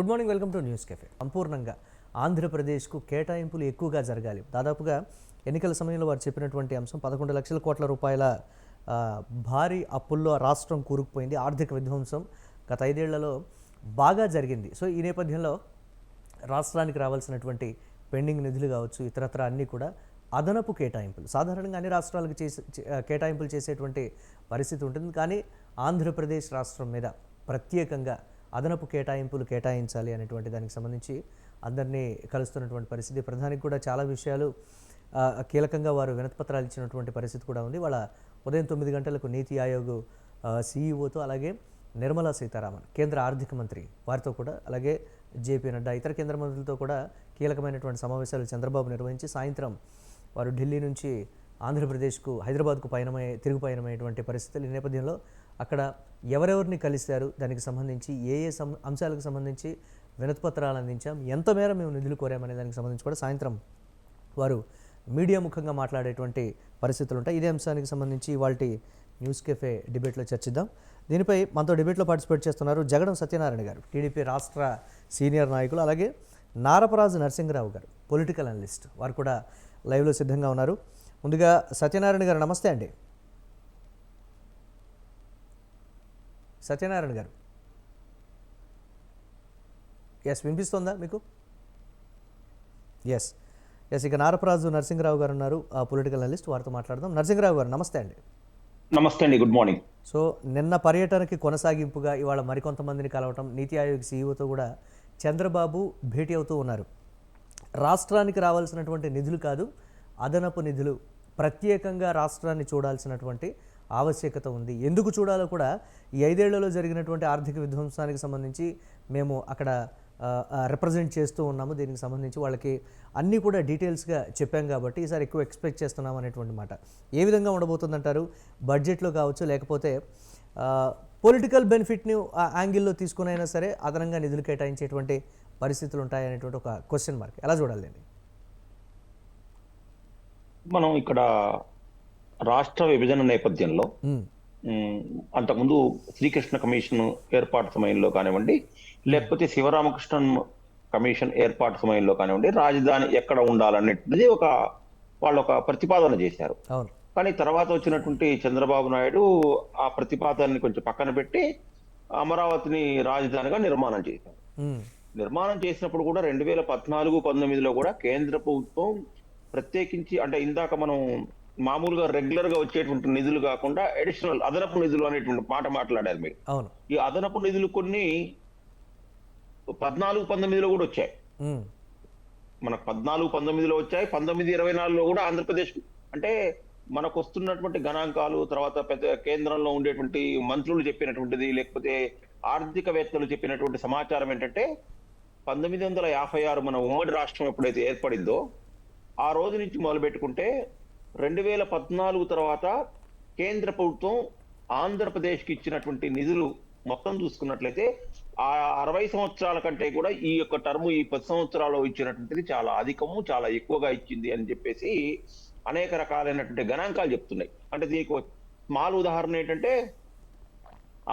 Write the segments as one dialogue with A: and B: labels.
A: Good morning welcome to news cafe సంపూర్ణంగా ఆంధ్రప్రదేశ్కు కేటాయింపులు ఎక్కువగా జరగాలి. దాదాపుగా ఎన్నికల సమయంలో వారు చెప్పినటువంటి అంశం పదకొండు లక్షల కోట్ల రూపాయల భారీ అప్పుల్లో రాష్ట్రం కూరుకుపోయింది. ఆర్థిక విధ్వంసం గత ఐదేళ్ళలో బాగా జరిగింది. సో ఈ నేపథ్యంలో రాష్ట్రానికి రావాల్సినటువంటి పెండింగ్ నిధులు కావచ్చు ఇతరత్ర అన్నీ కూడా అదనపు కేటాయింపులు. సాధారణంగా అన్ని రాష్ట్రాలకు చేసే కేటాయింపులు చేసేటువంటి పరిస్థితి ఉంటుంది. కానీ ఆంధ్రప్రదేశ్ రాష్ట్రం మీద ప్రత్యేకంగా అదనపు కేటాయింపులు కేటాయించాలి అనేటువంటి దానికి సంబంధించి అందరినీ కలుస్తున్నటువంటి పరిస్థితి. ప్రధానికి కూడా చాలా విషయాలు కీలకంగా వారు వినతిపత్రాలు ఇచ్చినటువంటి పరిస్థితి కూడా ఉంది. వాళ్ళ ఉదయం తొమ్మిది గంటలకు నీతి ఆయోగ్ సీఈఓతో అలాగే నిర్మలా సీతారామన్ కేంద్ర ఆర్థిక మంత్రి వారితో కూడా అలాగే జేపీ నడ్డా ఇతర కేంద్ర మంత్రులతో కూడా కీలకమైనటువంటి సమావేశాలు చంద్రబాబు నిర్వహించి సాయంత్రం వారు ఢిల్లీ నుంచి ఆంధ్రప్రదేశ్కు హైదరాబాద్కు పయనమై తిరుగు పయనమయ్యేటువంటి పరిస్థితులు ఈ నేపథ్యంలో అక్కడ ఎవరెవరిని కలిశారు? దానికి సంబంధించి ఏ ఏ అంశాలకు సంబంధించి వినతిపత్రాలు అందించాం? ఎంత మేర మేము నిధులు కోరామనే దానికి సంబంధించి కూడా సాయంత్రం వారు మీడియా ముఖంగా మాట్లాడేటువంటి పరిస్థితులు ఉంటాయి ఇదే అంశానికి సంబంధించి ఇవాళ న్యూస్ కెఫే డిబేట్లో చర్చిద్దాం. దీనిపై మనతో డిబేట్లో పార్టిసిపేట్ చేస్తున్నారు జగడం సత్యనారాయణ గారు టీడీపీ రాష్ట్ర సీనియర్ నాయకులు అలాగే నారపరాజు నరసింహరావు గారు పొలిటికల్ అనలిస్ట్. వారు కూడా లైవ్లో సిద్ధంగా ఉన్నారు. ముందుగా సత్యనారాయణ గారు నమస్తే అండి. సత్యనారాయణ గారు. ఎస్ వినిపిస్తుందా మీకు? ఎస్ ఎస్ ఇక నారపరాజు నరసింహరావు గారు ఉన్నారు పొలిటికల్ అనలిస్ట్ వారితో మాట్లాడదాం. నరసింహరావు గారు నమస్తే అండి.
B: నమస్తే అండి గుడ్ మార్నింగ్
A: సో నిన్న పర్యటనకి కొనసాగింపుగా ఇవాళ మరికొంతమందిని కలవటం నీతి ఆయోగ్ సీఈఓతో కూడా చంద్రబాబు భేటీ అవుతూ ఉన్నారు. రాష్ట్రానికి రావాల్సినటువంటి నిధులు కాదు అదనపు నిధులు ప్రత్యేకంగా రాష్ట్రాన్ని చూడాల్సినటువంటి ఆవశ్యకత ఉంది. ఎందుకు చూడాలో కూడా ఈ ఐదేళ్ళలో జరిగినటువంటి ఆర్థిక విధ్వంసానికి సంబంధించి మేము అక్కడ రిప్రజెంట్ చేస్తూ ఉన్నాము. దీనికి సంబంధించి వాళ్ళకి అన్నీ కూడా డీటెయిల్స్గా చెప్పాం కాబట్టి ఈసారి ఎక్కువ ఎక్స్పెక్ట్ చేస్తున్నాం అనేటువంటి మాట. ఏ విధంగా ఉండబోతుందంటారు? బడ్జెట్లో కావచ్చు లేకపోతే పొలిటికల్ బెనిఫిట్ని ఆ యాంగిల్లో తీసుకునైనా సరే అదనంగా నిధులు కేటాయించేటువంటి పరిస్థితులు ఉంటాయనేటువంటి ఒక క్వశ్చన్ మార్క్ ఎలా చూడాలి
B: మనం ఇక్కడ రాష్ట్ర విభజన నేపథ్యంలో అంతకుముందు శ్రీకృష్ణ కమిషన్ ఏర్పాటు సమయంలో కానివ్వండి లేకపోతే శివరామకృష్ణన్ కమిషన్ ఏర్పాటు సమయంలో కానివ్వండి రాజధాని ఎక్కడ ఉండాలనేది ఒక వాళ్ళు ఒక ప్రతిపాదన చేశారు. కానీ తర్వాత వచ్చినటువంటి చంద్రబాబు నాయుడు ఆ ప్రతిపాదనని కొంచెం పక్కన పెట్టి అమరావతిని రాజధానిగా నిర్మాణం చేశారు. నిర్మాణం చేసినప్పుడు కూడా రెండు వేల పద్నాలుగు పంతొమ్మిదిలో కూడా కేంద్ర ప్రభుత్వం ప్రత్యేకించి అంటే ఇందాక మనం మామూలుగా రెగ్యులర్గా వచ్చేటువంటి నిధులు కాకుండా అడిషనల్ అదనపు నిధులు అనేటువంటి మాట మాట్లాడారు మీరు.
A: అవును.
B: ఈ అదనపు నిధులు కొన్ని పద్నాలుగు పంతొమ్మిదిలో కూడా వచ్చాయి. మనకు పద్నాలుగు పంతొమ్మిదిలో వచ్చాయి. పంతొమ్మిది ఇరవై నాలుగులో కూడా ఆంధ్రప్రదేశ్ అంటే మనకు వస్తున్నటువంటి గణాంకాలు తర్వాత పెద్ద కేంద్రంలో ఉండేటువంటి మంత్రులు చెప్పినటువంటిది లేకపోతే ఆర్థికవేత్తలు చెప్పినటువంటి సమాచారం ఏంటంటే పంతొమ్మిది వందల యాభై ఆరు మన ఉమ్మడి రాష్ట్రం ఎప్పుడైతే ఏర్పడిందో ఆ రోజు నుంచి మొదలు పెట్టుకుంటే రెండు వేల పద్నాలుగు తర్వాత కేంద్ర ప్రభుత్వం ఆంధ్రప్రదేశ్కి ఇచ్చినటువంటి నిధులు మొత్తం చూసుకున్నట్లయితే ఆ అరవై సంవత్సరాల కంటే కూడా ఈ యొక్క టర్మ్ ఈ పది సంవత్సరాలు ఇచ్చినటువంటిది చాలా అధికము చాలా ఎక్కువగా ఇచ్చింది అని చెప్పేసి అనేక రకాలైనటువంటి గణాంకాలు చెప్తున్నాయి. అంటే దీనికి స్మాల్ ఉదాహరణ ఏంటంటే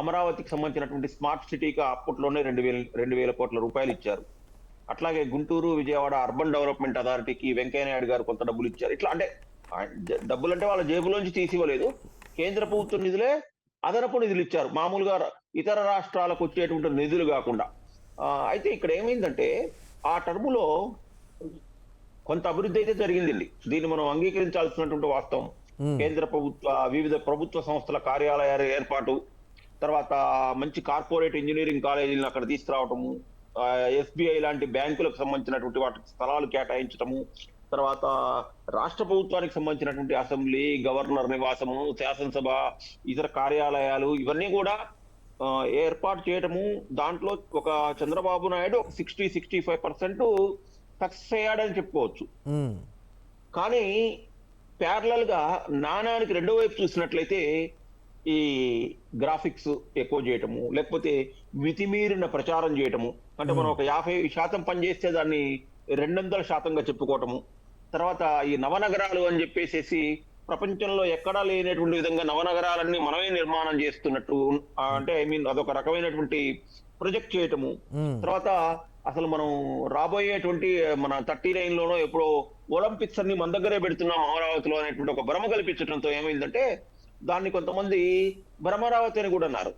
B: అమరావతికి సంబంధించినటువంటి స్మార్ట్ సిటీకి అప్పట్లోనే రెండు వేల రెండు వేల కోట్ల రూపాయలు ఇచ్చారు. అట్లాగే గుంటూరు విజయవాడ అర్బన్ డెవలప్మెంట్ అథారిటీకి వెంకయ్య నాయుడు గారు కొంత డబ్బులు ఇచ్చారు. ఇట్లా అంటే డబ్బులు అంటే వాళ్ళ జేబులోంచి తీసి ఇవ్వలేదు కేంద్ర ప్రభుత్వ నిధులే అదనపు నిధులు ఇచ్చారు మామూలుగా ఇతర రాష్ట్రాలకు వచ్చేటువంటి నిధులు కాకుండా. అయితే ఇక్కడ ఏమైందంటే ఆ టర్ములో కొంత అభివృద్ధి అయితే జరిగిందండి. దీన్ని మనం అంగీకరించాల్సినటువంటి వాస్తవం. కేంద్ర ప్రభుత్వ వివిధ ప్రభుత్వ సంస్థల కార్యాలయాల ఏర్పాటు తర్వాత మంచి కార్పొరేట్ ఇంజనీరింగ్ కాలేజీలను అక్కడ తీసుకురావటము ఎస్బీఐ లాంటి బ్యాంకులకు సంబంధించినటువంటి వాటికి స్థలాలు కేటాయించటము తర్వాత రాష్ట్ర ప్రభుత్వానికి సంబంధించినటువంటి అసెంబ్లీ గవర్నర్ నివాసము శాసనసభ ఇతర కార్యాలయాలు ఇవన్నీ కూడా ఏర్పాటు చేయటము దాంట్లో ఒక చంద్రబాబు నాయుడు ఒక sixty sixty five percent success అయ్యాడని చెప్పుకోవచ్చు. కానీ ప్యారలల్గా నాణానికి రెండో వైపు చూసినట్లయితే ఈ గ్రాఫిక్స్ ఎక్కువ చేయటము లేకపోతే మితిమీరిన ప్రచారం చేయటము అంటే మనం ఒక యాభై శాతం పని చేస్తే దాన్ని రెండొందల శాతంగా చెప్పుకోవటము తర్వాత ఈ నవనగరాలు అని చెప్పేసేసి ప్రపంచంలో ఎక్కడా లేనటువంటి విధంగా నవనగరాలన్నీ మనమే నిర్మాణం చేస్తున్నట్టు అంటే ఐ మీన్ అదొక రకమైనటువంటి ప్రొజెక్ట్ చేయటము. తర్వాత అసలు మనం రాబోయేటువంటి మన థర్టీ నైన్ లోనో ఎప్పుడో ఒలింపిక్స్ అన్ని మన దగ్గరే పెడుతున్నాం అమరావతిలో అనేటువంటి ఒక భ్రమ కల్పించడంతో ఏమైందంటే దాన్ని కొంతమంది భ్రమరావతి అని కూడా అన్నారు.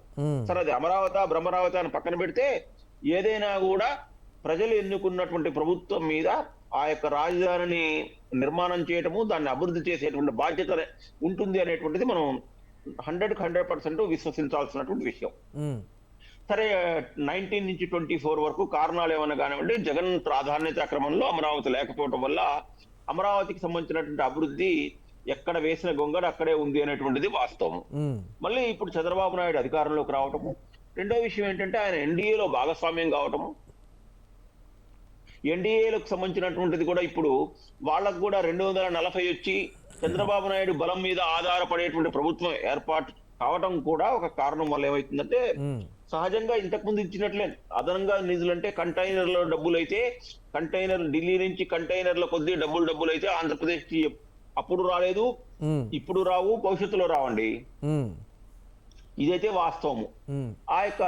B: సరే అది అమరావతి భ్రమరావతి అని పక్కన పెడితే ఏదైనా కూడా ప్రజలు ఎన్నుకున్నటువంటి ప్రభుత్వం మీద ఆ యొక్క రాజధానిని నిర్మాణం చేయటము దాన్ని అభివృద్ధి చేసేటువంటి బాధ్యత ఉంటుంది అనేటువంటిది మనం హండ్రెడ్ హండ్రెడ్ పర్సెంట్ విశ్వసించాల్సినటువంటి విషయం. సరే నైన్టీన్ నుంచి ట్వంటీ ఫోర్ వరకు కారణాలు ఏమన్నా కానివ్వండి జగన్ ప్రాధాన్యత క్రమంలో అమరావతి లేకపోవడం వల్ల అమరావతికి సంబంధించినటువంటి అభివృద్ధి ఎక్కడ వేసిన గొంగడ అక్కడే ఉంది అనేటువంటిది వాస్తవం. మళ్ళీ ఇప్పుడు చంద్రబాబు నాయుడు అధికారంలోకి రావటము రెండో విషయం ఏంటంటే ఆయన ఎన్డీఏలో భాగస్వామ్యం కావటము ఎన్డీఏలకు సంబంధించినటువంటిది కూడా ఇప్పుడు వాళ్ళకు కూడా రెండు వందల నలభై వచ్చి చంద్రబాబు నాయుడు బలం మీద ఆధారపడేటువంటి ప్రభుత్వం ఏర్పాటు కావటం కూడా ఒక కారణం వల్ల ఏమవుతుందంటే
A: మ్మ్.
B: సహజంగా ఇంతకు ముందు ఇచ్చినట్లే అదనంగా నిధులు అంటే కంటైనర్లో డబ్బులు అయితే కంటైనర్ ఢిల్లీ నుంచి కంటైనర్ల కొద్దీ డబ్బులు డబ్బులు అయితే ఆంధ్రప్రదేశ్కి అప్పుడు రాలేదు. ఇప్పుడు రావు భవిష్యత్తులో రావండి. ఇదైతే వాస్తవము. ఆ యొక్క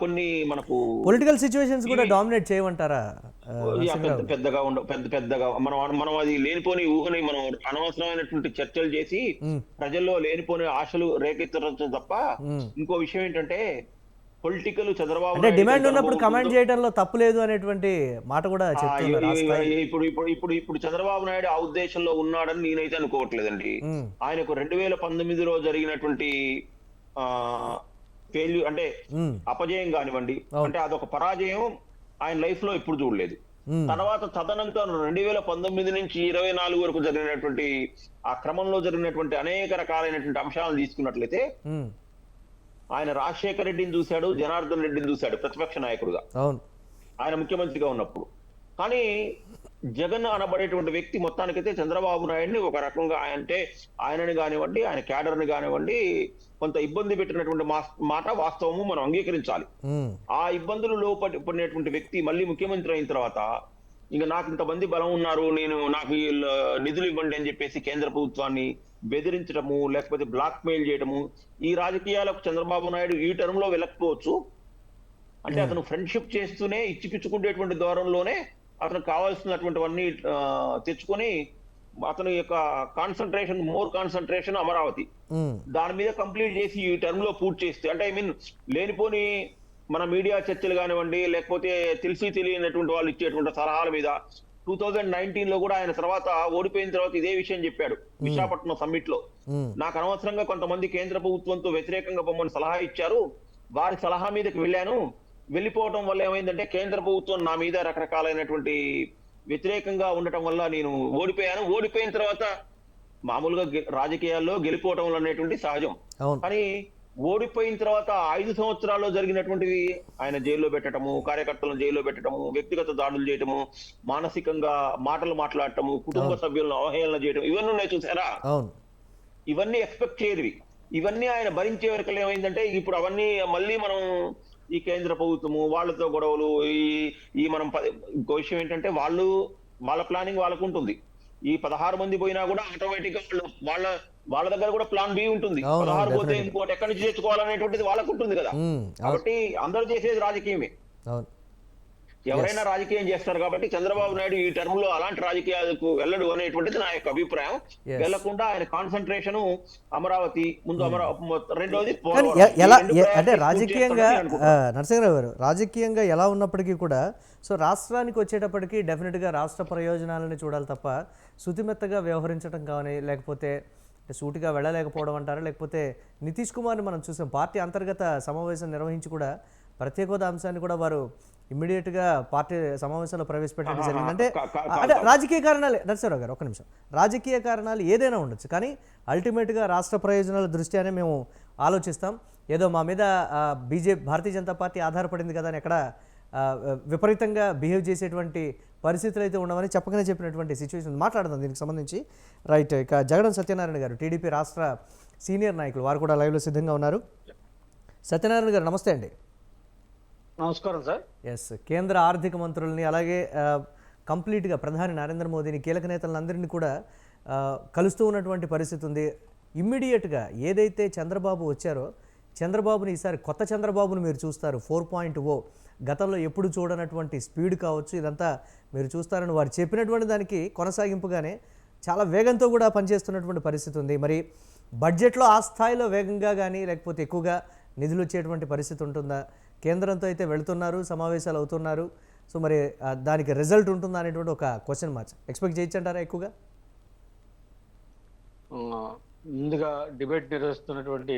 B: కొన్ని మనకు
A: పొలిటికల్ సిచ్యువేషన్స్ కూడా డామినేట్ చేయమంటారా
B: పెద్ద? పెద్దగా ఉండ పెద్ద పెద్దగా మనం మనం అది లేనిపోని ఊహని మనం అనవసరమైనటువంటి చర్చలు చేసి. ప్రజల్లో లేనిపోని ఆశలు రేకెత్తడం తప్ప. ఇంకో విషయం ఏంటంటే పొలిటికల్ చంద్రబాబు
A: అంటే డిమాండ్ ఉన్నప్పుడు కమాండ్ చేయడంలో తప్పు లేదు అనేటువంటి మాట కూడా.
B: ఇప్పుడు ఇప్పుడు ఇప్పుడు ఇప్పుడు చంద్రబాబు నాయుడు ఆ ఉద్దేశంలో ఉన్నాడని నేనైతే అనుకోవట్లేదండి. ఆయనకు రెండు వేల పంతొమ్మిదిలో జరిగినటువంటి ఆ ఫెయిల్యూర్ అంటే. అపజయం కానివ్వండి. అంటే అదొక పరాజయం ఆయన లైఫ్లో ఎప్పుడు చూడలేదు. తర్వాత తదనంతరం రెండు వేల పంతొమ్మిది నుంచి ఇరవై నాలుగు వరకు జరిగినటువంటి ఆ క్రమంలో జరిగినటువంటి అనేక రకాలైనటువంటి అంశాలను తీసుకున్నట్లయితే. ఆయన రాజశేఖర రెడ్డిని చూశాడు జనార్దన్ రెడ్డిని చూశాడు ప్రతిపక్ష నాయకుడుగా ఆయన ముఖ్యమంత్రిగా ఉన్నప్పుడు కానీ జగన్ అనబడేటువంటి వ్యక్తి మొత్తానికైతే చంద్రబాబు నాయుడిని ఒక రకంగా ఆయన అంటే ఆయనని కానివ్వండి ఆయన క్యాడర్ని కానివ్వండి కొంత ఇబ్బంది పెట్టినటువంటి మాట వాస్తవము మనం అంగీకరించాలి. ఆ ఇబ్బందులు లోపడి పడినటువంటి వ్యక్తి మళ్ళీ ముఖ్యమంత్రి అయిన తర్వాత ఇంకా నాకు ఇంతమంది బలం ఉన్నారు నేను నాకు నిధులు ఇవ్వండి అని చెప్పేసి కేంద్ర ప్రభుత్వాన్ని బెదిరించడము లేకపోతే బ్లాక్ మెయిల్ చేయడము ఈ రాజకీయాలకు చంద్రబాబు నాయుడు ఈ టర్మ్లో వెళ్ళకపోవచ్చు. అంటే అతను ఫ్రెండ్షిప్ చేస్తూనే ఇచ్చిపుచ్చుకునేటువంటి దూరంలోనే అతను కావాల్సినటువంటివన్నీ తెచ్చుకొని అతని యొక్క కాన్సన్ట్రేషన్ మోర్ కాన్సన్ట్రేషన్ అమరావతి. దాని మీద కంప్లీట్ చేసి ఈ టర్మ్లో పూర్తి చేస్తే అంటే ఐ మీన్ లేనిపోని మన మీడియా చర్చలు కానివ్వండి లేకపోతే తెలిసి తెలియనటువంటి వాళ్ళు ఇచ్చేటువంటి సలహాల మీద టూ థౌజండ్ నైన్టీన్లో కూడా ఆయన తర్వాత ఓడిపోయిన తర్వాత ఇదే విషయం చెప్పాడు విశాఖపట్నం
A: సమ్మిట్లో.
B: నాకు అనవసరంగా కొంతమంది కేంద్ర ప్రభుత్వంతో వ్యతిరేకంగా పొమ్మని సలహా ఇచ్చారు. వారి సలహా మీదకి వెళ్ళాను. వెళ్ళిపోవటం వల్ల ఏమైందంటే కేంద్ర ప్రభుత్వం నా మీద రకరకాలైనటువంటి వ్యతిరేకంగా ఉండటం వల్ల నేను ఓడిపోయాను. ఓడిపోయిన తర్వాత మామూలుగా రాజకీయాల్లో గెలిపోవటం అనేటువంటి సహజం. కానీ ఓడిపోయిన తర్వాత ఐదు సంవత్సరాల్లో జరిగినటువంటివి ఆయన జైల్లో పెట్టడము కార్యకర్తలను జైల్లో పెట్టడము వ్యక్తిగత దాడులు చేయటము మానసికంగా మాటలు మాట్లాడటము కుటుంబ సభ్యులను అవహేళన చేయటం ఇవన్నీ ఉన్నాయి చూసారా? ఇవన్నీ ఎక్స్పెక్ట్ చేయనివి. ఇవన్నీ ఆయన భరించే వరకు ఏమైందంటే ఇప్పుడు అవన్నీ మళ్ళీ మనం ఈ కేంద్ర ప్రభుత్వము వాళ్ళతో గొడవలు ఈ ఈ మనం ఇంకో విషయం ఏంటంటే వాళ్ళు వాళ్ళ ప్లానింగ్ వాళ్ళకు ఉంటుంది ఈ పదహారు మంది పోయినా కూడా ఆటోమేటిక్గా వాళ్ళు వాళ్ళ వాళ్ళ దగ్గర కూడా ప్లాన్ బి ఉంటుంది. పదహారు పోతే. ఇంకోటి ఎక్కడి నుంచి తెచ్చుకోవాలనేటువంటిది వాళ్ళకు ఉంటుంది కదా కాబట్టి అందరూ చేసేది రాజకీయమే.
A: అవును.
B: ఎవరైనా రాజకీయం చేస్తారు కాబట్టి చంద్రబాబు నాయుడు ఈ టర్మ్లో అలాంటి రాజకీయాలకు వెళ్ళడు అనేటువంటిది నా యొక్క అభిప్రాయం. వెళ్ళకుండా ఆయన కాన్సన్ట్రేషన్ అమరావతి ముందు అమరావతి రెండోది
A: ఎలా అంటే రాజకీయంగా నరసింహరావు గారు రాజకీయంగా ఎలా ఉన్నప్పటికీ కూడా సో రాష్ట్రానికి వచ్చేటప్పటికి డెఫినెట్గా రాష్ట్ర ప్రయోజనాలని చూడాలి తప్ప శుతిమెత్తగా వ్యవహరించడం కానీ లేకపోతే సూటిగా వెళ్ళలేకపోవడం అంటారా? లేకపోతే నితీష్ కుమార్ని మనం చూసాం పార్టీ అంతర్గత సమావేశం నిర్వహించి కూడా ప్రత్యేక హోదా అంశాన్ని కూడా వారు ఇమ్మీడియట్గా పార్టీ సమావేశంలో ప్రవేశపెట్టడం జరిగింది అంటే రాజకీయ కారణాలు నరసింహరావు గారు ఒక్క నిమిషం. రాజకీయ కారణాలు ఏదైనా ఉండొచ్చు కానీ అల్టిమేట్గా రాష్ట్ర ప్రయోజనాల దృష్ట్యానే మేము ఆలోచిస్తాం. ఏదో మా మీద బీజేపీ భారతీయ జనతా పార్టీ ఆధారపడింది కదా అని ఎక్కడ విపరీతంగా బిహేవ్ చేసేటువంటి పరిస్థితులు అయితే ఉండవని చెప్పకనే చెప్పినటువంటి సిచ్యువేషన్ మాట్లాడదాం దీనికి సంబంధించి. రైట్ ఇక జగడం సత్యనారాయణ గారు టీడీపీ రాష్ట్ర సీనియర్ నాయకులు వారు కూడా లైవ్లో సిద్ధంగా ఉన్నారు. సత్యనారాయణ గారు నమస్తే అండి.
C: నమస్కారం సార్.
A: ఎస్ కేంద్ర ఆర్థిక మంత్రుల్ని అలాగే కంప్లీట్గా ప్రధాని నరేంద్ర మోదీని కీలక నేతలందరినీ కూడా కలుస్తూ ఉన్నటువంటి పరిస్థితి ఉంది. ఇమ్మీడియట్గా ఏదైతే చంద్రబాబు వచ్చారో చంద్రబాబుని ఈసారి కొత్త చంద్రబాబును మీరు చూస్తారు ఫోర్ పాయింట్ ఓ గతంలో ఎప్పుడు చూడనటువంటి స్పీడ్ కావచ్చు ఇదంతా మీరు చూస్తారని వారు చెప్పినటువంటి దానికి కొనసాగింపుగానే చాలా వేగంతో కూడా పనిచేస్తున్నటువంటి పరిస్థితి ఉంది. మరి బడ్జెట్లో ఆ స్థాయిలో వేగంగా కానీ లేకపోతే ఎక్కువగా నిధులు వచ్చేటువంటి పరిస్థితి ఉంటుందా? కేంద్రంతో అయితే వెళుతున్నారు సమావేశాలు అవుతున్నారు. సో మరి దానికి రిజల్ట్ ఉంటుందా అనేటువంటి ఒక క్వశ్చన్ మార్క్స్ ఎక్స్పెక్ట్ చేయొచ్చంటారా ఎక్కువగా?
C: ముందుగా డిబేట్ నిర్వహిస్తున్నటువంటి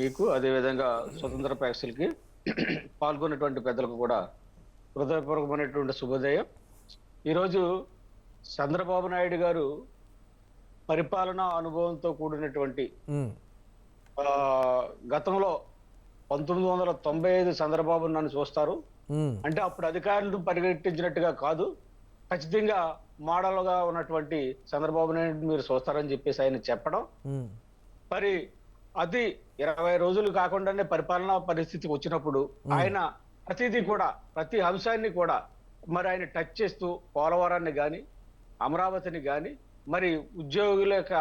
C: మీకు అదేవిధంగా స్వతంత్ర ప్యాక్సులకి పాల్గొన్నటువంటి పెద్దలకు కూడా హృదయపూర్వకమైనటువంటి శుభోదయం. ఈరోజు చంద్రబాబు నాయుడు గారు పరిపాలనా అనుభవంతో కూడినటువంటి గతంలో పంతొమ్మిది వందల తొంభై ఐదు చంద్రబాబు నన్ను చూస్తారు. అంటే అప్పుడు అధికారులు పరిగెట్టించినట్టుగా కాదు. ఖచ్చితంగా మోడల్గా ఉన్నటువంటి చంద్రబాబు నాయుడు మీరు చూస్తారని చెప్పేసి ఆయన చెప్పడం. మరి అది ఇరవై రోజులు కాకుండానే పరిపాలనా పరిస్థితి వచ్చినప్పుడు ఆయన ప్రతిదీ కూడా ప్రతి అంశాన్ని కూడా మరి ఆయన టచ్ చేస్తూ పోలవరాన్ని గాని అమరావతిని గాని మరి ఉద్యోగుల యొక్క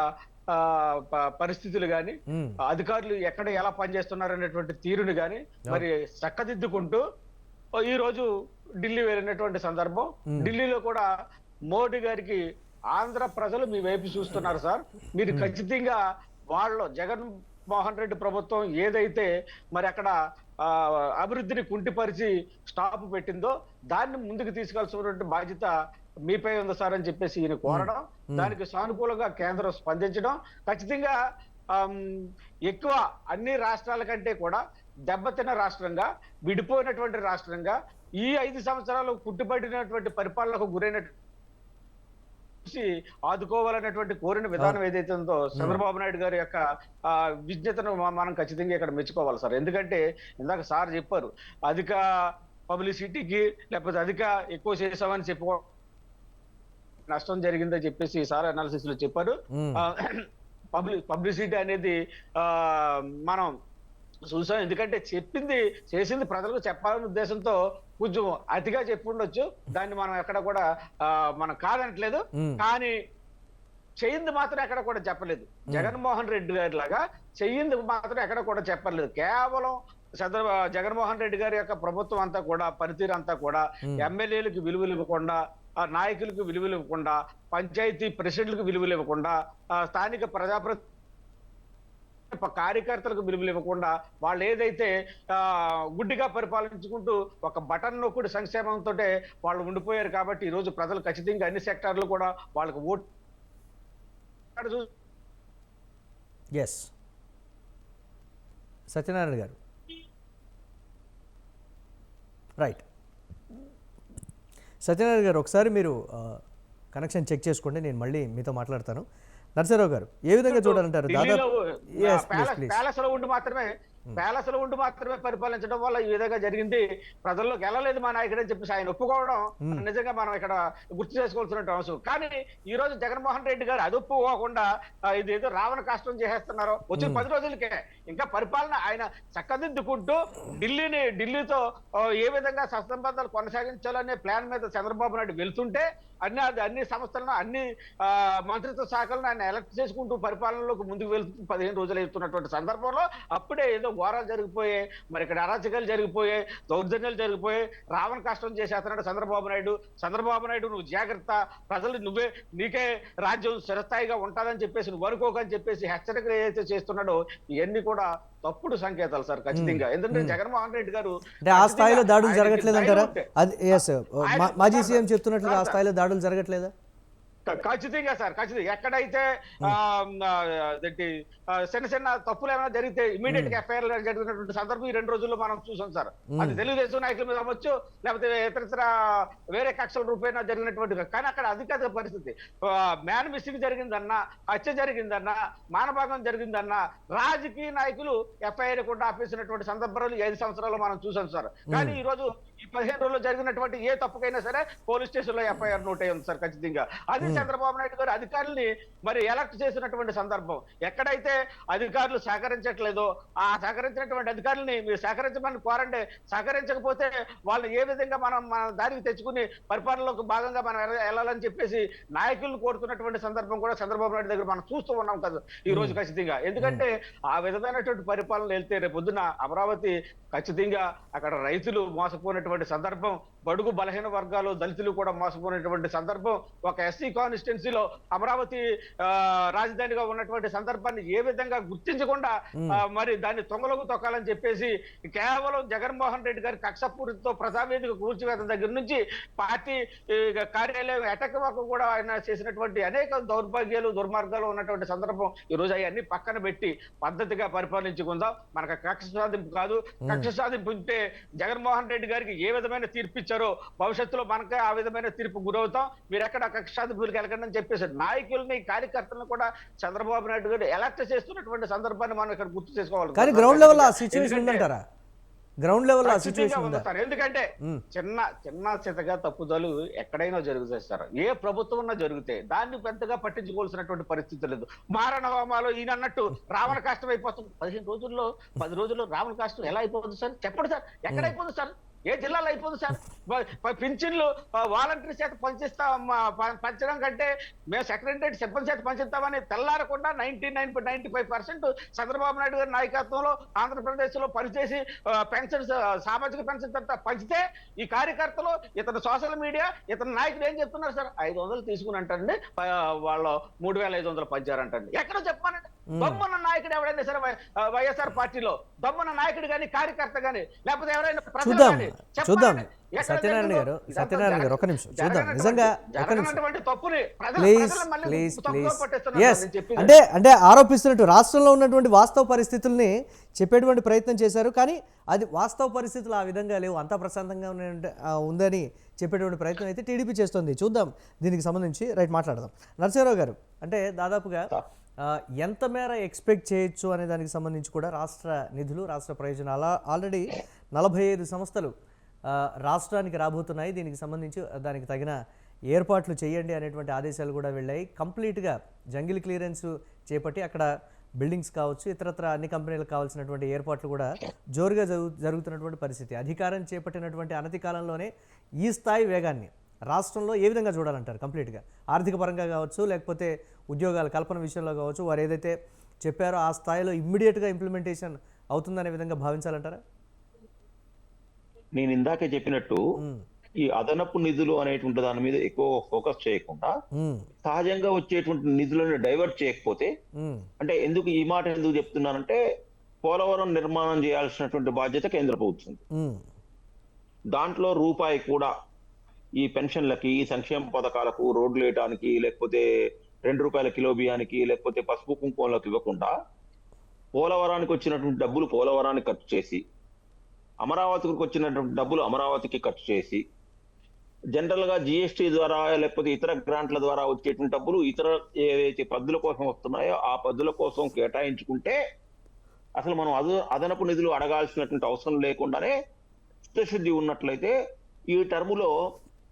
C: పరిస్థితులు గాని
A: ఉమ్,
C: అధికారులు ఎక్కడ ఎలా పనిచేస్తున్నారు అనేటువంటి తీరుని గాని మరి చక్కదిద్దుకుంటూ ఈ రోజు ఢిల్లీ వెళ్ళినటువంటి సందర్భం. ఢిల్లీలో కూడా మోడీ గారికి ఆంధ్ర ప్రజలు మీ వైపు చూస్తున్నారు సార్. మీరు ఖచ్చితంగా వాళ్ళు జగన్ మోహన్ రెడ్డి ప్రభుత్వం ఏదైతే మరి అక్కడ అభివృద్ధిని కుంటిపరిచి స్టాప్ పెట్టిందో దాన్ని ముందుకు తీసుకెళ్తున్నటువంటి బాధ్యత మీపై ఉంది సార్ అని చెప్పేసి ఈయన కోరడం. దానికి సానుకూలంగా కేంద్రం స్పందించడం. ఖచ్చితంగా ఎక్కువ అన్ని రాష్ట్రాల కంటే కూడా దెబ్బతిన్న రాష్ట్రంగా విడిపోయినటువంటి రాష్ట్రంగా ఈ ఐదు సంవత్సరాలు పుట్టుబడినటువంటి పరిపాలనకు గురైన చూసి ఆదుకోవాలనేటువంటి కోరిన విధానం ఏదైతే ఉందో చంద్రబాబు నాయుడు గారి యొక్క ఆ, విజ్ఞతను మనం ఖచ్చితంగా ఇక్కడ మెచ్చుకోవాలి సార్. ఎందుకంటే ఇందాక సార్ చెప్పారు అధిక పబ్లిసిటీకి లేకపోతే అధిక ఎక్కువ చేసామని చెప్పుకో నష్టం జరిగిందని చెప్పేసి సార్ అనాలిసిస్లో చెప్పారు. పబ్లిక్ పబ్లిసిటీ అనేది ఆ మనం చూసాం. ఎందుకంటే చెప్పింది చేసింది ప్రజలకు చెప్పాలనే ఉద్దేశంతో కొంచెం అతిగా చెప్పి ఉండొచ్చు దాన్ని మనం ఎక్కడ కూడా మనం కాదనట్లేదు. కానీ చెయ్యింది మాత్రం ఎక్కడ కూడా చెప్పలేదు. జగన్మోహన్ రెడ్డి గారి లాగా చెయ్యింది మాత్రం ఎక్కడ కూడా చెప్పలేదు. కేవలం చంద్ర జగన్మోహన్ రెడ్డి గారి యొక్క ప్రభుత్వం అంతా కూడా పనితీరు అంతా కూడా ఎమ్మెల్యేలకు విలువలు ఇవ్వకుండా నాయకులకు విలువలు ఇవ్వకుండా పంచాయతీ ప్రెసిడెంట్లకు విలువలు ఇవ్వకుండా స్థానిక ప్రజాప్ర కార్యకర్తలకు విలువలు ఇవ్వకుండా వాళ్ళు ఏదైతే గుడ్డిగా పరిపాలించుకుంటూ ఒక బటన్ నొక్కుడు సంక్షేమంతో వాళ్ళు ఉండిపోయారు కాబట్టి ఈరోజు ప్రజలు ఖచ్చితంగా అన్ని సెక్టార్లు కూడా వాళ్ళకు ఓటు
A: ఎస్ సత్యనారాయణ గారు. రైట్ సత్యనారాయణ గారు ఒకసారి మీరు కనెక్షన్ చెక్ చేసుకోండి నేను మళ్ళీ మీతో మాట్లాడతాను. నరసరావు గారు ఏ విధంగా చూడాలంటారు? దాదాపు
C: ప్యాలెస్
A: ప్లీజ్
C: ప్యాలెస్లో ఉండి మాత్రమే ప్యాలెస్లో ఉండి మాత్రమే పరిపాలించడం వల్ల ఈ విధంగా జరిగింది. ప్రజల్లోకి వెళ్ళలేదు మా నాయకుడు అని చెప్పేసి ఆయన ఒప్పుకోవడం నిజంగా మనం ఇక్కడ గుర్తు చేసుకోవాల్సిన అవసరం. కానీ ఈ రోజు జగన్మోహన్ రెడ్డి గారు అది ఒప్పుకోకుండా ఏదో రావణ కష్టం చేసేస్తున్నారు. వచ్చిన పది రోజులకే ఇంకా పరిపాలన ఆయన చక్కదిద్దుకుంటూ ఢిల్లీని ఢిల్లీతో ఏ విధంగా సత్సంబంధాలు కొనసాగించాలనే ప్లాన్ మీద చంద్రబాబు నాయుడు వెళ్తుంటే అన్ని అది అన్ని సంస్థలను అన్ని మంత్రిత్వ శాఖలను ఆయన ఎలక్ట్ చేసుకుంటూ పరిపాలనలోకి ముందుకు వెళ్తూ పదిహేను రోజులు అవుతున్నటువంటి సందర్భంలో అప్పుడే ఏదో ఘోరాలు జరిగిపోయాయి మరి ఇక్కడ అరాచకాలు జరిగిపోయాయి దౌర్జన్యాలు జరిగిపోయాయి. రావణ కష్టం చేసేస్తున్నాడు చంద్రబాబు నాయుడు. చంద్రబాబు నాయుడు నువ్వు జాగ్రత్త. ప్రజలు నువ్వే నీకే రాజ్యం చిరస్థాయిగా ఉంటుందని చెప్పేసి నువ్వు అనుకోకని చెప్పేసి హెచ్చరికలు ఏదైతే చేస్తున్నాడో ఇవన్నీ కూడా తప్పుడు సంకేతాలు సార్ ఖచ్చితంగా. ఎందుకంటే జగన్మోహన్ రెడ్డి గారు
A: ఆ స్థాయిలో దాడులు జరగట్లేదు అంటారా అది మాజీ సీఎం చెప్తున్నట్లుగా ఆ స్థాయిలో దాడులు జరగట్లేదా?
C: ఖచ్చితంగా సార్ ఖచ్చితంగా. ఎక్కడైతే చిన్న చిన్న తప్పులు ఏమైనా జరిగితే ఇమీడియట్గా ఎఫ్ఐఆర్ జరిగినటువంటి సందర్భం ఈ రెండు రోజుల్లో మనం చూసాం సార్. అది తెలుగుదేశం నాయకుల మీద అవ్వచ్చు లేకపోతే ఇతర వేరే కక్షల రూపేణా జరిగినటువంటి కానీ అక్కడ అధికారిక పరిస్థితి మ్యాన్ మిస్సింగ్ జరిగిందన్నా హత్య జరిగిందన్నా మానభాగం జరిగిందన్నా రాజకీయ నాయకులు ఎఫ్ఐఆర్ కూడా ఆపేసినటువంటి సందర్భాలు ఐదు సంవత్సరాలు మనం చూసాం సార్. కానీ ఈ రోజు ఈ పదిహేను రోజుల్లో జరిగినటువంటి ఏ తప్పుకైనా సరే పోలీస్ స్టేషన్లో ఎఫ్ఐఆర్ నోట్ అయ్యి ఉంది సార్ ఖచ్చితంగా. అది చంద్రబాబు నాయుడు గారు అధికారుల్ని మరి ఎలక్ట్ చేసినటువంటి సందర్భం. ఎక్కడైతే అధికారులు సహకరించట్లేదో ఆ సహకరించినటువంటి అధికారులని మీరు సహకరించమని కోరండి. సహకరించకపోతే వాళ్ళని ఏ విధంగా మనం మన దారికి తెచ్చుకుని పరిపాలనలోకి భాగంగా మనం వెళ్ళాలని చెప్పేసి నాయకులను కోరుతున్నటువంటి సందర్భం కూడా చంద్రబాబు నాయుడు దగ్గర మనం చూస్తూ ఉన్నాం కదా ఈ రోజు ఖచ్చితంగా. ఎందుకంటే ఆ విధమైనటువంటి పరిపాలన వెళ్తే రేపు పొద్దున అమరావతి ఖచ్చితంగా అక్కడ రైతులు మోసపోయినటువంటి సందర్భం బడుగు బలహీన వర్గాలు దళితులు కూడా మోసపోయినటువంటి సందర్భం ఒక ఎస్సీ కాన్స్టిట్యున్సీలో అమరావతి రాజధానిగా ఉన్నటువంటి సందర్భాన్ని ఏ విధంగా గుర్తించకుండా మరి దాన్ని తొంగలోకి తొక్కాలని చెప్పేసి కేవలం జగన్మోహన్ రెడ్డి గారి కక్షపూరితో ప్రజావేదిక కూల్చివేత దగ్గర నుంచి పార్టీ కార్యాలయం అటక్ వరకు కూడా ఆయన చేసినటువంటి అనేక దౌర్భాగ్యాలు దుర్మార్గాలు ఉన్నటువంటి సందర్భం ఈ రోజు అవన్నీ పక్కన పెట్టి పద్ధతిగా పరిపాలించుకుందాం. మనకు కక్ష సాధింపు కాదు. కక్ష సాధింపు ఉంటే జగన్మోహన్ రెడ్డి గారికి ఏ విధమైన తీర్పు ఇచ్చారో భవిష్యత్తులో మనకే ఆ విధమైన తీర్పు గురవుతాం. మీరు ఎక్కడ కక్ష సాధింపులకు వెళ్ళకండి అని చెప్పేసి నాయకుల్ని కార్యకర్తలను కూడా చంద్రబాబు నాయుడు గారు ఎలక్ట్ చేస్తున్నటువంటి సందర్భాన్ని మనం ఇక్కడ గుర్తు చేసుకోవాలి.
A: కానీ గ్రౌండ్ లెవెల్ ఆ సిచ్యువేషన్
C: ఎందుకంటే-
A: ఉందంటారా? Ground level.
C: ఎందుకంటే. చిన్న చిన్న చితగా తప్పుదలు ఎక్కడైనా జరుగుతాయి సార్ ఏ ప్రభుత్వం ఉన్నా జరుగుతాయి. దాన్ని పెద్దగా పట్టించుకోవాల్సినటువంటి పరిస్థితి లేదు. మారణ హోమాలు ఈయన అన్నట్టు రావణ కాష్టం అయిపోతుంది. పదిహేను రోజుల్లో పది రోజుల్లో రావణ కాష్టం ఎలా అయిపోతుంది సార్? చెప్పండి సార్. ఎక్కడ అయిపోతుంది సార్? ఏ జిల్లాలో అయిపోతుంది సార్? పింఛన్లు వాలంటీర్ చేత పనిచేస్తా మ- ప- పంచడం కంటే మేము సెక్రటరీ సిబ్బంది చేత పనిచేస్తామని తెల్లారకుండా ninety nine ninety five percent Chandrababu Naidu గారి నాయకత్వంలో ఆంధ్రప్రదేశ్లో పనిచేసి పెన్షన్ సామాజిక పెన్షన్ పంచితే ఈ కార్యకర్తలు ఇతను సోషల్ మీడియా ఇతని నాయకులు ఏం చెప్తున్నారు సార్? ఐదు వందలు తీసుకుని అంటండి వాళ్ళు మూడు వేల ఐదు వందలు పంచారంటండి. ఎక్కడ చెప్పానండి దమ్మున్న నాయకుడు ఎవరైనా సరే వైఎస్ఆర్ పార్టీలో దమ్మున్న నాయకుడు కానీ కార్యకర్త కానీ లేకపోతే ఎవరైనా ప్రజలు చెప్పాలండి.
A: చూద్దాం. సత్యనారాయణ గారు సత్యనారాయణ గారు ఒక నిమిషం. చూద్దాం. నిజంగా ఒక నిమిషం. Please please please. ఎస్. అంటే అంటే ఆరోపిస్తున్నట్టు రాష్ట్రంలో ఉన్నటువంటి వాస్తవ పరిస్థితుల్ని చెప్పేటువంటి ప్రయత్నం చేశారు. కానీ అది వాస్తవ పరిస్థితులు ఆ విధంగా లేవు. అంతా ప్రశాంతంగా ఉందని చెప్పేటువంటి ప్రయత్నం అయితే టీడీపీ చేస్తుంది. చూద్దాం దీనికి సంబంధించి రైట్ మాట్లాడదాం. నరసింహరావు గారు అంటే దాదాపుగా ఎంత మేర ఎక్స్పెక్ట్ చేయొచ్చు అనే దానికి సంబంధించి కూడా రాష్ట్ర నిధులు రాష్ట్ర ప్రయోజనాలు ఆల్రెడీ నలభై ఐదు సంస్థలు రాష్ట్రానికి రాబోతున్నాయి. దీనికి సంబంధించి దానికి తగిన ఏర్పాట్లు చేయండి అనేటువంటి ఆదేశాలు కూడా వెళ్ళాయి. కంప్లీట్గా జంగిల్ క్లియరెన్స్ చేపట్టి అక్కడ బిల్డింగ్స్ కావచ్చు ఇతరత్ర అన్ని కంపెనీలకు కావాల్సినటువంటి ఏర్పాట్లు కూడా జోరుగా జరుగు జరుగుతున్నటువంటి పరిస్థితి. అధికారం చేపట్టినటువంటి అనతి కాలంలోనే ఈ స్థాయి వేగాన్ని రాష్ట్రంలో ఏ విధంగా చూడాలంటారు కంప్లీట్గా? ఆర్థిక పరంగా కావచ్చు లేకపోతే ఉద్యోగాల కల్పన విషయంలో కావచ్చు వారు ఏదైతే చెప్పారో ఆ స్థాయిలో ఇమ్మీడియట్గా ఇంప్లిమెంటేషన్ అవుతుందనే విధంగా భావించాలంటారా?
B: నేను ఇందాకే చెప్పినట్టు. ఈ అదనపు నిధులు అనేటువంటి దాని మీద ఎక్కువ ఫోకస్ చేయకుండా. సహజంగా వచ్చేటువంటి నిధులను డైవర్ట్ చేయకపోతే. అంటే ఎందుకు ఈ మాట ఎందుకు చెప్తున్నానంటే పోలవరం నిర్మాణం చేయాల్సినటువంటి బాధ్యత కేంద్ర ప్రభుత్వం. దాంట్లో రూపాయి కూడా ఈ పెన్షన్లకి ఈ సంక్షేమ పథకాలకు రోడ్లు వేయడానికి లేకపోతే రెండు రూపాయల కిలో బియ్యానికి లేకపోతే పసుపు కుంకుమలకు ఇవ్వకుండా పోలవరానికి వచ్చినటువంటి డబ్బులు పోలవరానికి ఖర్చు చేసి అమరావతికి వచ్చినటువంటి డబ్బులు అమరావతికి ఖర్చు చేసి జనరల్గా జిఎస్టీ ద్వారా లేకపోతే ఇతర గ్రాంట్ల ద్వారా వచ్చేటువంటి డబ్బులు ఇతర ఏవైతే పద్ధుల కోసం వస్తున్నాయో ఆ పద్ధుల కోసం కేటాయించుకుంటే అసలు మనం అదు అదనపు నిధులు అడగాల్సినటువంటి అవసరం లేకుండానే చిత్తశుద్ధి ఉన్నట్లయితే ఈ టర్ములో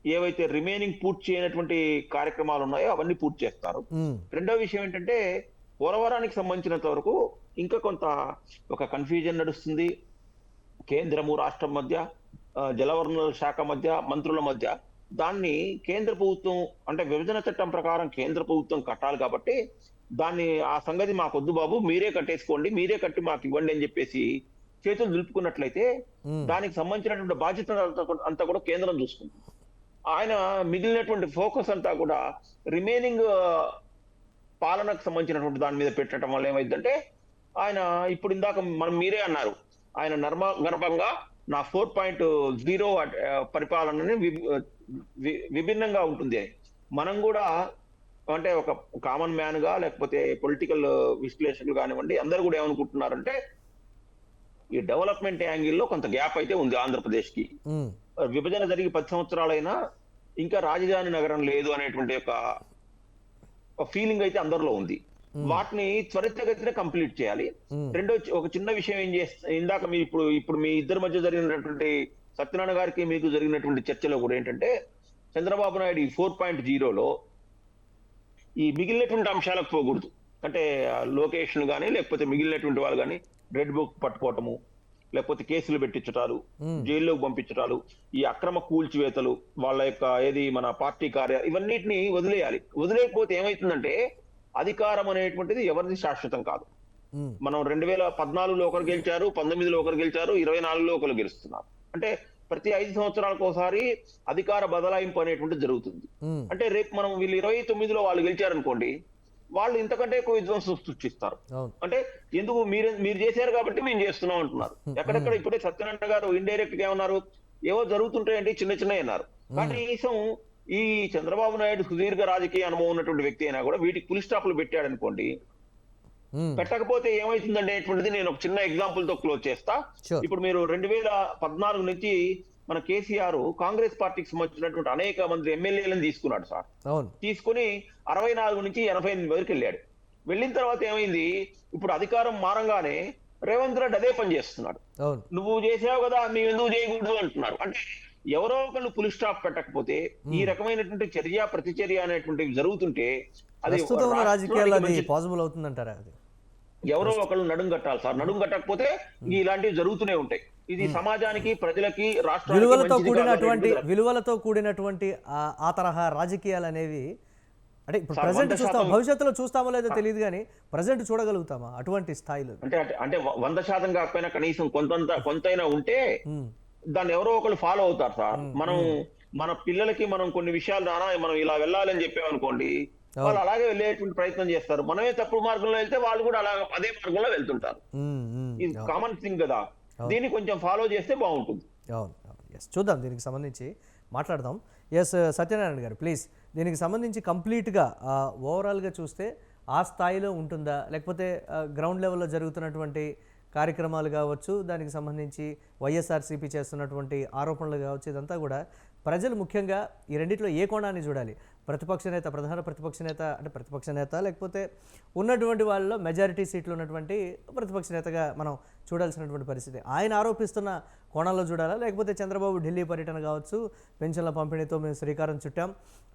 B: ఏవైతే రిమైనింగ్ పూర్తి చేయనటువంటి కార్యక్రమాలు ఉన్నాయో అవన్నీ పూర్తి చేస్తారు. రెండో విషయం ఏంటంటే పోలవరానికి సంబంధించినంత వరకు ఇంకా కొంత ఒక కన్ఫ్యూజన్ నడుస్తుంది కేంద్రము రాష్ట్రం మధ్య జలవనరుల శాఖ మధ్య మంత్రుల మధ్య దాన్ని కేంద్ర ప్రభుత్వం అంటే విభజన చట్టం ప్రకారం కేంద్ర ప్రభుత్వం కట్టాలి కాబట్టి దాన్ని ఆ సంగతి మాకొద్దు బాబు మీరే కట్టేసుకోండి మీరే కట్టి మాకు ఇవ్వండి అని చెప్పేసి చేతులు దులుపుకున్నట్లయితే. దానికి సంబంధించినటువంటి బాధ్యత అంతా కూడా- అంతా కూడా కేంద్రం చూసుకుంటుంది ఆయన మిగిలినటువంటి ఫోకస్ అంతా కూడా రిమైనింగ్ పాలనకు సంబంధించినటువంటి దాని మీద పెట్టడం వల్ల ఏమైందంటే ఆయన ఇప్పుడు ఇందాక మనం మీరే అన్నారు ఆయన నర్మ గర్భంగా నా ఫోర్ పాయింట్ జీరో పరిపాలనని విభిన్నంగా ఉంటుంది. మనం కూడా అంటే ఒక కామన్ మ్యాన్గా లేకపోతే పొలిటికల్ విశ్లేషకులు కానివ్వండి అందరు కూడా ఏమనుకుంటున్నారంటే ఈ డెవలప్మెంట్ యాంగిల్లో కొంత గ్యాప్ అయితే ఉంది
A: ఆంధ్రప్రదేశ్కి.
B: విభజన జరిగి పది సంవత్సరాలైనా ఇంకా రాజధాని నగరం లేదు అనేటువంటి ఒక ఫీలింగ్ అయితే అందరిలో ఉంది. వాటిని త్వరితగతిన కంప్లీట్ చేయాలి. రెండో ఒక చిన్న విషయం ఏం చేస్తా ఇందాక మీ ఇప్పుడు ఇప్పుడు మీ ఇద్దరి మధ్య జరిగినటువంటి సత్యనారాయణ గారికి మీకు జరిగినటువంటి చర్చలో కూడా ఏంటంటే చంద్రబాబు నాయుడు ఈ ఫోర్ పాయింట్ జీరోలో ఈ మిగిలినటువంటి అంశాలకు పోకూడదు అంటే లోకేష్ను కానీ లేకపోతే మిగిలినటువంటి వాళ్ళు కానీ రెడ్ బుక్ పట్టుకోవటము లేకపోతే కేసులు పెట్టించటాలు. జైల్లోకి పంపించటాలు ఈ అక్రమ కూల్చివేతలు వాళ్ళ యొక్క ఏది మన పార్టీ కార్య ఇవన్నిటిని వదిలేయాలి వదిలేయకపోతే ఏమైతుందంటే అధికారం అనేటువంటిది ఎవరిది శాశ్వతం కాదు. మనం రెండు వేల పద్నాలుగులో ఒకరు గెలిచారు పంతొమ్మిదిలో ఒకరు గెలిచారు ఇరవై నాలుగులో ఒకరు గెలుస్తున్నారు. అంటే ప్రతి ఐదు సంవత్సరాలకు ఒకసారి అధికార బదలాయింపు అనేటువంటిది జరుగుతుంది. అంటే రేపు మనం వీళ్ళు ఇరవై తొమ్మిదిలో వాళ్ళు గెలిచారనుకోండి వాళ్ళు ఇంతకంటే ఎక్కువ విధ్వంసం సృష్టిస్తారు. అంటే ఎందుకు మీరు మీరు చేశారు కాబట్టి మేము చేస్తున్నాం అంటున్నారు. ఎక్కడెక్కడ ఇప్పుడే సత్యనారాయణ గారు ఇండైరెక్ట్గా ఏమన్నారు? ఏవో జరుగుతుంటాయండి చిన్న చిన్న అన్నారు. కానీ కనీసం ఈ చంద్రబాబు నాయుడు సుదీర్ఘ రాజకీయ అనుభవం ఉన్నటువంటి వ్యక్తి అయినా కూడా వీటికి పులి స్టాప్లు పెట్టాడు అనుకోండి పెట్టకపోతే ఏమైతుందండి అనేటువంటిది నేను ఒక చిన్న ఎగ్జాంపుల్తో క్లోజ్ చేస్తా. ఇప్పుడు మీరు రెండు వేల పద్నాలుగు నుంచి మన కేసీఆర్ కాంగ్రెస్ పార్టీకి సంబంధించినటువంటి అనేక మంది ఎమ్మెల్యేలను తీసుకున్నాడు సార్. తీసుకుని అరవై నాలుగు నుంచి ఎనభై ఎనిమిది వరకు వెళ్ళాడు. వెళ్ళిన తర్వాత ఏమైంది? ఇప్పుడు అధికారం మారంగానే రేవంత్ రెడ్డి అదే పని చేస్తున్నాడు. నువ్వు చేసావు కదా మేము ఎందుకు చేయకూడదు అంటున్నారు అంటే ఎవరో ఒకళ్ళు పులి స్టాప్ పెట్టకపోతే ఈ రకమైనటువంటి చర్య ప్రతిచర్య అనేటువంటివి జరుగుతుంటే అది.
A: పాసిబుల్ అవుతుందంటారా అది?
B: ఎవరో ఒకళ్ళు నడుం కట్టాలి సార్. నడుం కట్టకపోతే ఇలాంటివి జరుగుతూనే ఉంటాయి. ఇది సమాజానికి ప్రజలకి రాష్ట్రానికి
A: విలువలతో కూడినటువంటి విలువలతో కూడినటువంటి ఆ- తరహా రాజకీయాలు అనేవి అంటే ఇప్పుడు ప్రజెంట్ చూస్తాం భవిష్యత్తులో చూస్తామో లేదో తెలియదు కానీ ప్రజెంట్ చూడగలుగుతామా అటువంటి స్థాయిలో?
B: అంటే అంటే వంద శాతం కాకపోయినా కనీసం కొంతంత కొంతైనా ఉంటే దాన్ని ఎవరో ఒకళ్ళు ఫాలో అవుతారు సార్. మనం మన పిల్లలకి మనం కొన్ని విషయాలు నానా మనం ఇలా వెళ్ళాలని చెప్పామనుకోండి వాళ్ళు అలాగే వెళ్ళేటువంటి ప్రయత్నం చేస్తారు. మనమే తప్పుడు మార్గంలో వెళ్తే వాళ్ళు కూడా అలా అదే మార్గంలో వెళ్తుంటారు. ఇది కామన్ థింగ్ కదా. దీన్ని కొంచెం ఫాలో చేస్తే బాగుంటుంది.
A: చూద్దాం దీనికి సంబంధించి మాట్లాడదాం. ఎస్ సత్యనారాయణ గారు ప్లీజ్ దీనికి సంబంధించి కంప్లీట్గా ఓవరాల్గా చూస్తే ఆ స్థాయిలో ఉంటుందా? లేకపోతే గ్రౌండ్ లెవెల్లో జరుగుతున్నటువంటి కార్యక్రమాలు కావచ్చు దానికి సంబంధించి వైఎస్ఆర్సీపీ చేస్తున్నటువంటి ఆరోపణలు కావచ్చు ఇదంతా కూడా ప్రజలు ముఖ్యంగా ఈ రెండిట్లో ఏ కోణాన్ని చూడాలి? ప్రతిపక్ష నేత ప్రధాన ప్రతిపక్ష నేత అంటే ప్రతిపక్ష నేత లేకపోతే ఉన్నటువంటి వాళ్ళలో మెజారిటీ సీట్లు ఉన్నటువంటి ప్రతిపక్ష నేతగా మనం చూడాల్సినటువంటి పరిస్థితి. ఆయన ఆరోపిస్తున్న కోణంలో చూడాలా? లేకపోతే చంద్రబాబు ఢిల్లీ పర్యటన కావచ్చు పెన్షన్ల పంపిణీతో మేము శ్రీకారం చుట్టాం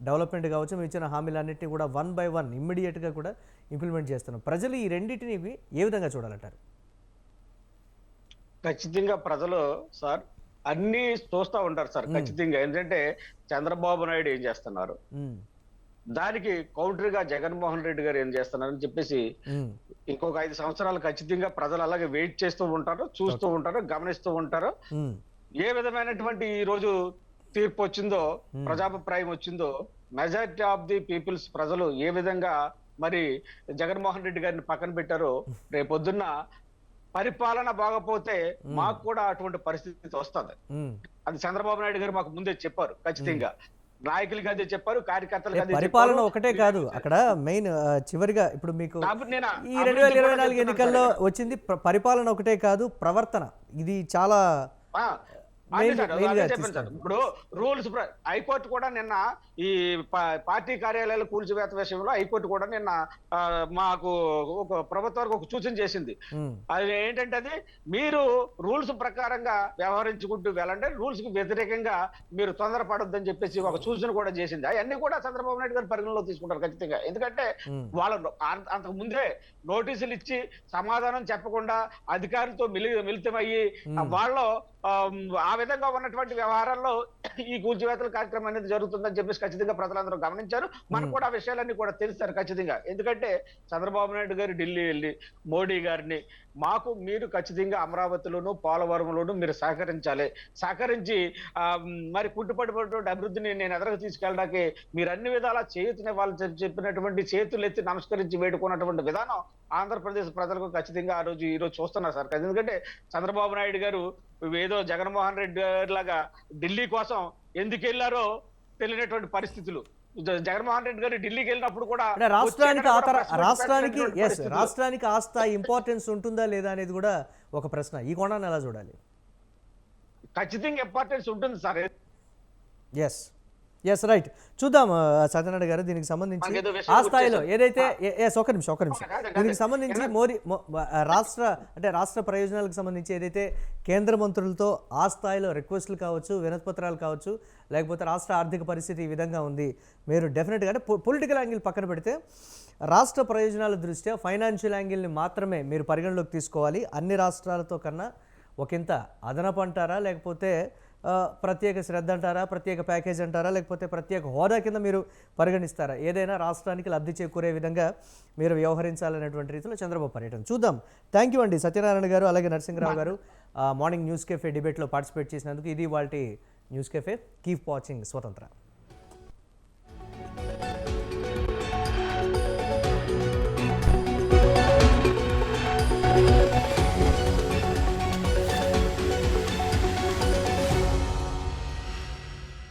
A: డెవలప్మెంట్ కావచ్చు మేము ఇచ్చిన హామీలన్నింటినీ కూడా వన్ బై వన్ ఇమ్మీడియట్గా కూడా ఇంప్లిమెంట్ చేస్తున్నాం. ప్రజలు ఈ రెండింటిని ఏ విధంగా చూడాలంటారు?
C: ఖచ్చితంగా ప్రజలు సార్ అన్ని చూస్తా ఉంటారు సార్ ఖచ్చితంగా. ఎందుకంటే చంద్రబాబు నాయుడు ఏం చేస్తున్నారు? దానికి కౌంటర్గా జగన్మోహన్ రెడ్డి గారు ఏం చేస్తున్నారని చెప్పేసి ఇంకొక ఐదు సంవత్సరాలు ఖచ్చితంగా ప్రజలు అలాగే వెయిట్ చేస్తూ ఉంటారు చూస్తూ ఉంటారు గమనిస్తూ ఉంటారు. ఏ విధమైనటువంటి ఈ రోజు తీర్పు వచ్చిందో ప్రజాభిప్రాయం వచ్చిందో మెజారిటీ ఆఫ్ ది పీపుల్స్ ప్రజలు ఏ విధంగా మరి జగన్మోహన్ రెడ్డి గారిని పక్కన పెట్టారో రేపొద్దున్న పరిపాలన బాగపోతే మాకు కూడా అటువంటి పరిస్థితి వస్తుంది. అది చంద్రబాబు నాయుడు గారు మాకు ముందే చెప్పారు ఖచ్చితంగా నాయకులకి అదే చెప్పారు కార్యకర్తలకు అదే
A: పరిపాలన. ఒకటే కాదు అక్కడ మెయిన్ చివరిగా ఇప్పుడు మీకు ఈ రెండు వేల ఇరవై నాలుగు ఎన్నికల్లో. వచ్చింది ప్ర- పరిపాలన ఒకటే కాదు ప్రవర్తన ఇది చాలా
C: ఇప్పుడు రూల్స్ హైకోర్టు కూడా నిన్న ఈ పార్టీ కార్యాలయాల కూల్చివేత విషయంలో హైకోర్టు కూడా నిన్న మాకు ఒక ప్రభుత్వానికి ఒక సూచన చేసింది. అది ఏంటంటే అది మీరు రూల్స్ ప్రకారంగా వ్యవహరించుకుంటూ వెళ్ళండి రూల్స్కి వ్యతిరేకంగా మీరు తొందరపడొద్దని చెప్పేసి ఒక సూచన కూడా చేసింది. అవన్నీ కూడా చంద్రబాబు నాయుడు గారు పరిగణలో తీసుకుంటారు ఖచ్చితంగా. ఎందుకంటే వాళ్ళ అంత- అంతకు ముందే నోటీసులు ఇచ్చి సమాధానం చెప్పకుండా అధికారులతో మిలి మిళితమయ్యి వాళ్ళు విధంగా ఉన్నటువంటి వ్యవహారాల్లో ఈ కూల్చివేతల కార్యక్రమం అనేది జరుగుతుందని చెప్పేసి ఖచ్చితంగా ప్రజలందరూ గమనించారు. మనకు కూడా ఆ విషయాలన్నీ కూడా తెలుస్తారు ఖచ్చితంగా. ఎందుకంటే చంద్రబాబు నాయుడు గారు ఢిల్లీ వెళ్ళి మోడీ గారిని మాకు మీరు ఖచ్చితంగా అమరావతిలోను పోలవరంలోను మీరు సహకరించాలి. సహకరించి మరి పుట్టుపడినటువంటి అభివృద్ధిని నేను ఎదరకు తీసుకెళ్ళడానికి మీరు అన్ని విధాలా చేతునే వాళ్ళు చెప్పినటువంటి చేతులు ఎత్తి నమస్కరించి వేడుకున్నటువంటి విధానం ఆంధ్రప్రదేశ్ ప్రజలకు ఖచ్చితంగా ఆ రోజు ఈరోజు చూస్తున్నారు సార్. ఎందుకంటే చంద్రబాబు నాయుడు గారు ఏదో జగన్మోహన్ రెడ్డి గారి లాగా ఢిల్లీ కోసం ఎందుకు వెళ్ళారో తెలియనటువంటి పరిస్థితులు. జగన్మోహన్ రెడ్డి గారు ఢిల్లీకి వెళ్ళినప్పుడు కూడా
A: రాష్ట్రానికి రాష్ట్రానికి ఎస్. రాష్ట్రానికి ఆ స్థాయి ఇంపార్టెన్స్ ఉంటుందా లేదా అనేది కూడా ఒక ప్రశ్న. ఈ కోణాన్ని ఎలా చూడాలి?
C: ఖచ్చితంగా ఇంపార్టెన్స్ ఉంటుంది సార్.
A: ఎస్ ఎస్ రైట్ చూద్దాం సత్యనారాయణ గారు దీనికి సంబంధించి ఆ స్థాయిలో. ఏదైతే ఎస్ ఒక నిమిషం ఒక నిమిషం. దీనికి సంబంధించి మోదీ రాష్ట్ర అంటే రాష్ట్ర ప్రయోజనాలకు సంబంధించి ఏదైతే కేంద్ర మంత్రులతో ఆ స్థాయిలో రిక్వెస్ట్లు కావచ్చు వినతిపత్రాలు కావచ్చు లేకపోతే రాష్ట్ర ఆర్థిక పరిస్థితి ఈ విధంగా ఉంది మీరు డెఫినెట్గా అంటే పొలిటికల్ యాంగిల్ పక్కన పెడితే రాష్ట్ర ప్రయోజనాల దృష్ట్యా ఫైనాన్షియల్ యాంగిల్ని మాత్రమే మీరు పరిగణలోకి తీసుకోవాలి. అన్ని రాష్ట్రాలతో కన్నా ఒకంత అదనపు అంటారా లేకపోతే ప్రత్యేక శ్రద్ధ అంటారా ప్రత్యేక ప్యాకేజ్ అంటారా లేకపోతే ప్రత్యేక హోదా కింద మీరు పరిగణిస్తారా? ఏదైనా రాష్ట్రానికి లబ్ధి చేకూరే విధంగా మీరు వ్యవహరించాలనేటువంటి రీతిలో చంద్రబాబు పర్యటన. చూద్దాం. థ్యాంక్ యూ అండి. సత్యనారాయణ గారు అలాగే నరసింహరావు గారు మార్నింగ్ న్యూస్ కెఫే డిబేట్లో పార్టిసిపేట్ చేసినందుకు ఇది వాళ్ళ న్యూస్ కెఫే కీప్ వాచింగ్ స్వతంత్ర.